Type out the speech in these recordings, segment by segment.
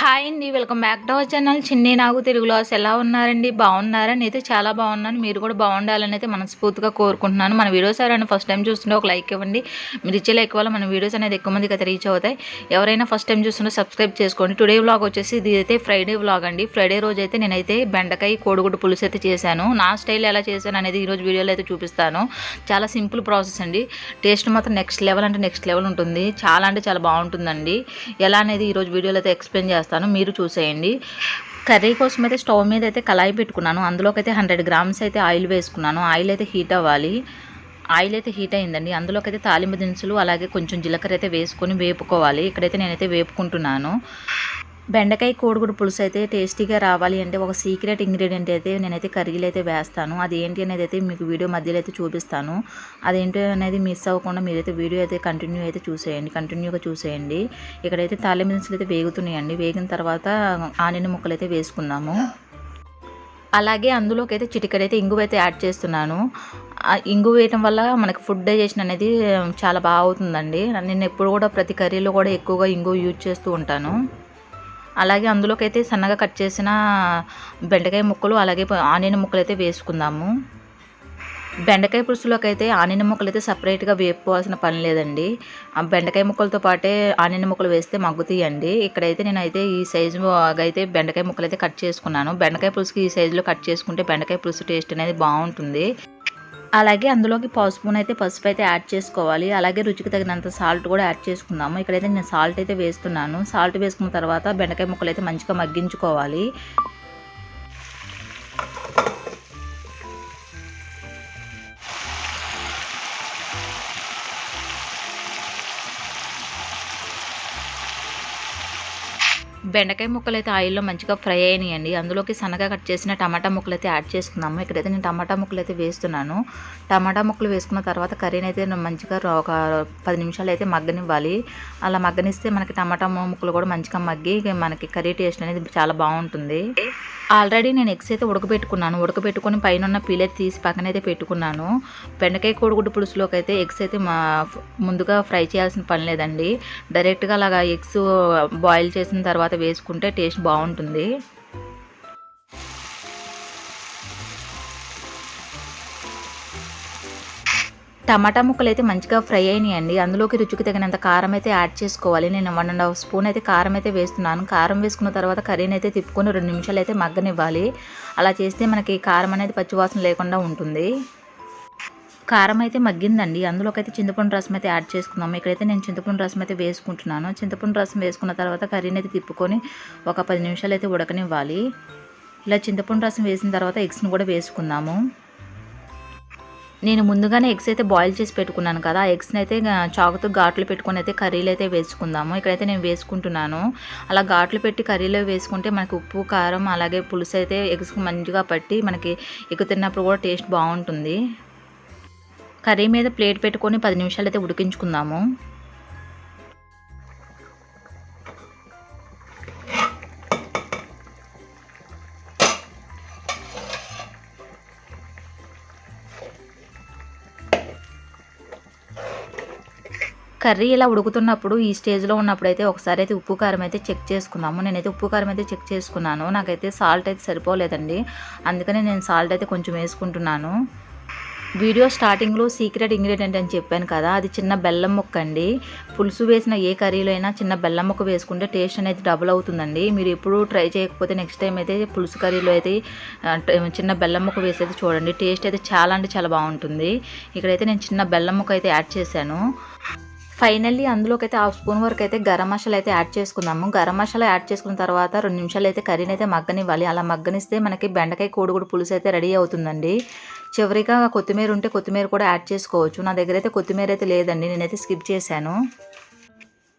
Hi అండి welcome back to our channel. Chinni Nagu తెలుగులో అసలు ఎలా ఉన్నారండి? బాగున్నారని అయితే చాలా బాగున్నాను. మీరు కూడా బాగుండాలని అయితే మనస్ఫూర్తిగా కోరుకుంటున్నాను. మన వీడియోస్ ఎవరైనా ఫస్ట్ టైం చూస్తుంటే ఒక లైక్ ఇవ్వండి. మీరు ఇచ్చే లైక్ వల్ల మన వీడియోస్ అనేది ఎక్కువ మందికి అయితే రీచ్ అవుతాయి. ఎవరైనా ఫస్ట్ టైం చూస్తుంటే సబ్స్క్రైబ్ చేసుకోండి. టుడే వ్లాగ్ వచ్చేసి ఇది అయితే ఫ్రైడే వ్లాగ్ అండి. ఫ్రైడే రోజు అయితే నేనైతే బెండకాయ కోడిగుడ్డు పులుసు అయితే చేశాను. నా స్టైల్ ఎలా చేశాను అనేది ఈరోజు వీడియోలో అయితే చూపిస్తాను. చాలా సింపుల్ ప్రాసెస్ అండి. టేస్ట్ మాత్రం నెక్స్ట్ లెవెల్ అంటే నెక్స్ట్ లెవెల్ ఉంటుంది. చాలా అంటే చాలా బాగుంటుందండి. ఎలా అనేది ఈరోజు వీడియోలో అయితే ఎక్స్ప్లెయిన్ చేస్తాను. మీరు చూసేయండి. కర్రీ కోసం అయితే స్టవ్ మీద అయితే కళాయి పెట్టుకున్నాను. అందులోకైతే హండ్రెడ్ గ్రామ్స్ అయితే ఆయిల్ వేసుకున్నాను. ఆయిల్ అయితే హీట్ అవ్వాలి. ఆయిల్ అయితే హీట్ అయిందండి. అందులోకైతే తాలింపు దినుసులు అలాగే కొంచెం జీలకర్ర అయితే వేసుకొని వేపుకోవాలి. ఇక్కడైతే నేనైతే వేపుకుంటున్నాను. బెండకాయ కోడిగుడు పులుసు అయితే టేస్టీగా రావాలి అంటే ఒక సీక్రెట్ ఇంగ్రీడియంట్ అయితే నేనైతే కర్రీలు అయితే వేస్తాను. అది ఏంటి అనేది అయితే మీకు వీడియో మధ్యలో అయితే చూపిస్తాను. అదేంటి అనేది మిస్ అవ్వకుండా మీరైతే వీడియో అయితే కంటిన్యూ అయితే చూసేయండి. కంటిన్యూగా చూసేయండి. ఇక్కడైతే తాళి దినుసులు అయితే వేగుతున్నాయండి. వేగిన తర్వాత ఆనియన్ ముక్కలు అయితే వేసుకున్నాము అలాగే అందులోకి అయితే చిటికడైతే ఇంగువ అయితే యాడ్ చేస్తున్నాను. ఇంగు వేయటం వల్ల మనకి ఫుడ్ డైజెషన్ అనేది చాలా బాగా అవుతుందండి. నేను ఎప్పుడు కూడా ప్రతి కర్రీలో కూడా ఎక్కువగా ఇంగు యూజ్ చేస్తూ ఉంటాను. అలాగే అందులోకి అయితే సన్నగా కట్ చేసిన బెండకాయ ముక్కలు అలాగే ఆనియన్ ముక్కలు అయితే వేసుకుందాము. బెండకాయ పులుసులోకి అయితే ఆనియన్ ముక్కలు అయితే సపరేట్గా వేపుకోవాల్సిన పని లేదండి. ఆ బెండకాయ ముక్కలతో పాటే ఆనియన్ ముక్కలు వేస్తే మగ్గుతాయండి. ఇక్కడైతే నేనైతే ఈ సైజు అయితే బెండకాయ ముక్కలు అయితే కట్ చేసుకున్నాను. బెండకాయ పులుసుకి ఈ సైజులో కట్ చేసుకుంటే బెండకాయ పులుసు టేస్ట్ అనేది బాగుంటుంది. అలాగే అందులోకి పసుపును అయితే పసుపు అయితే యాడ్ చేసుకోవాలి. అలాగే రుచికి తగినంత సాల్ట్ కూడా యాడ్ చేసుకుందాము. ఇక్కడైతే నేను సాల్ట్ అయితే వేస్తున్నాను. సాల్ట్ వేసుకున్న తర్వాత బెండకాయ ముక్కలు అయితే మంచిగా మగ్గించుకోవాలి. బెండకాయ ముక్కలు అయితే ఆయిల్లో మంచిగా ఫ్రై అయినాయండి. అందులోకి సన్నగా కట్ చేసిన టమాటా ముక్కలు అయితే యాడ్ చేసుకున్నాము ఇక్కడైతే నేను టమాటా ముక్కలు అయితే వేస్తున్నాను. టమాటా ముక్కలు వేసుకున్న తర్వాత కర్రీని అయితే మంచిగా ఒక పది నిమిషాలు అయితే మగ్గనివ్వాలి. అలా మగ్గనిస్తే మనకి టమాటా ముక్కలు కూడా మంచిగా మగ్గి మనకి కర్రీ టేస్ట్ అనేది చాలా బాగుంటుంది. ఆల్రెడీ నేను ఎగ్స్ అయితే ఉడకబెట్టుకున్నాను. ఉడకబెట్టుకొని పైన ఉన్న పీలైతే తీసి పక్కన అయితే పెట్టుకున్నాను. బెండకాయ కోడిగుడ్డు పులుసులోకి అయితే ఎగ్స్ అయితే మా ముందుగా ఫ్రై చేయాల్సిన పని లేదండి. డైరెక్ట్గా అలాగా ఎగ్స్ బాయిల్ చేసిన తర్వాత వేసుకుంటే టేస్ట్ బాగుంటుంది. టమాటా ముక్కలు అయితే మంచిగా ఫ్రై అయినాయండి. అందులోకి రుచికి తగినంత కారం అయితే యాడ్ చేసుకోవాలి. నేను వన్ అండ్ హాఫ్ స్పూన్ అయితే కారం అయితే వేస్తున్నాను. కారం వేసుకున్న తర్వాత కర్రీని అయితే తిప్పుకొని రెండు నిమిషాలు అయితే మగ్గనివ్వాలి. అలా చేస్తే మనకి కారం అనేది పచ్చివాసన లేకుండా ఉంటుంది. కారం అయితే మగ్గిందండి. అందులోకి అయితే చింతపండు రసం అయితే యాడ్ చేసుకుందాము ఇక్కడైతే నేను చింతపండు రసం అయితే వేసుకుంటున్నాను. చింతపండు రసం వేసుకున్న తర్వాత కర్రీని అయితే తిప్పుకొని ఒక పది నిమిషాలు అయితే ఉడకనివ్వాలి. ఇలా చింతపండు రసం వేసిన తర్వాత ఎగ్స్ని కూడా వేసుకుందాము. నేను ముందుగానే ఎగ్స్ అయితే బాయిల్ చేసి పెట్టుకున్నాను కదా. ఎగ్స్ని అయితే చాకుతో ఘాట్లు పెట్టుకొని అయితే కర్రీలు అయితే వేసుకుందాము. ఇక్కడైతే నేను వేసుకుంటున్నాను. అలా ఘాట్లు పెట్టి కర్రీలో వేసుకుంటే మనకి ఉప్పు కారం అలాగే పులుసు అయితే ఎగ్స్కి మంచిగా పట్టి మనకి ఎక్కుతున్నప్పుడు కూడా టేస్ట్ బాగుంటుంది. కర్రీ మీద ప్లేట్ పెట్టుకొని పది నిమిషాలు అయితే ఉడికించుకుందాము. కర్రీ ఇలా ఉడుకుతున్నప్పుడు ఈ స్టేజ్లో ఉన్నప్పుడు అయితే ఒకసారి అయితే ఉప్పు కారం అయితే చెక్ చేసుకున్నాము నేనైతే ఉప్పు కారం అయితే చెక్ చేసుకున్నాను. నాకైతే సాల్ట్ అయితే సరిపోలేదండి. అందుకనే నేను సాల్ట్ అయితే కొంచెం వేసుకుంటున్నాను. వీడియో స్టార్టింగ్లో సీక్రెట్ ఇంగ్రీడియంట్ అని చెప్పాను కదా అది చిన్న బెల్లం ముక్క అండి పులుసు వేసిన ఏ కర్రీలో అయినా చిన్న బెల్లం ముక్క వేసుకుంటే టేస్ట్ అనేది డబుల్ అవుతుందండి. మీరు ఎప్పుడూ ట్రై చేయకపోతే నెక్స్ట్ టైం అయితే పులుసు కర్రీలో అయితే చిన్న బెల్లం ముక్క వేసి అయితే చూడండి. టేస్ట్ అయితే చాలా అంటే చాలా బాగుంటుంది. ఇక్కడైతే నేను చిన్న బెల్లం ముక్క అయితే యాడ్ చేశాను. ఫైనల్లీ అందులోకి అయితే హాఫ్ స్పూన్ వరకు అయితే గరం మసాలా అయితే యాడ్ చేసుకుందాము. గరం మసాలా యాడ్ చేసుకున్న తర్వాత రెండు నిమిషాలు అయితే కర్రీని అయితే మగ్గనివ్వాలి. అలా మగ్గనిస్తే మనకి బెండకాయ కోడిగుడు పులుసు అయితే రెడీ అవుతుందండి. చివరిగా కొత్తిమీర ఉంటే కొత్తిమీర కూడా యాడ్ చేసుకోవచ్చు. నా దగ్గర అయితే కొత్తిమీర అయితే లేదండి నేనైతే స్కిప్ చేశాను.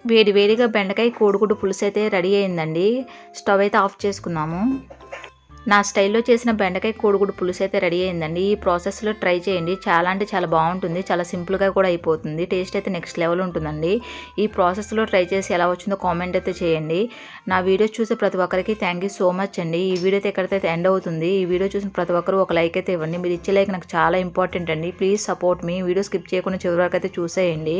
వేడి వేడిగా బెండకాయ కోడిగుడ్డు పులుసు అయితే రెడీ అయిందండి. స్టవ్ అయితే ఆఫ్ చేసుకున్నాము. నా స్టైల్లో చేసిన బెండకాయ కోడిగుడు పులుసు అయితే రెడీ అయిందండి. ఈ ప్రాసెస్లో ట్రై చేయండి. చాలా అంటే చాలా బాగుంటుంది. చాలా సింపుల్గా కూడా అయిపోతుంది. టేస్ట్ అయితే నెక్స్ట్ లెవెల్ ఉంటుందండి. ఈ ప్రాసెస్లో ట్రై చేసి ఎలా వచ్చిందో కామెంట్ అయితే చేయండి. నా వీడియోస్ చూసే ప్రతి ఒక్కరికి థ్యాంక్ యూ సో మచ్ అండి. ఈ వీడియో అయితే ఎక్కడైతే ఎండ్ అవుతుంది ఈ వీడియో చూసిన ప్రతి ఒక్కరు ఒక లైక్ అయితే ఇవ్వండి. మీరు ఇచ్చే లైక్ నాకు చాలా ఇంపార్టెంట్ అండి. ప్లీజ్ సపోర్ట్ మీ. వీడియో స్కిప్ చేయకుండా చివరి వరకు అయితే చూసేయండి.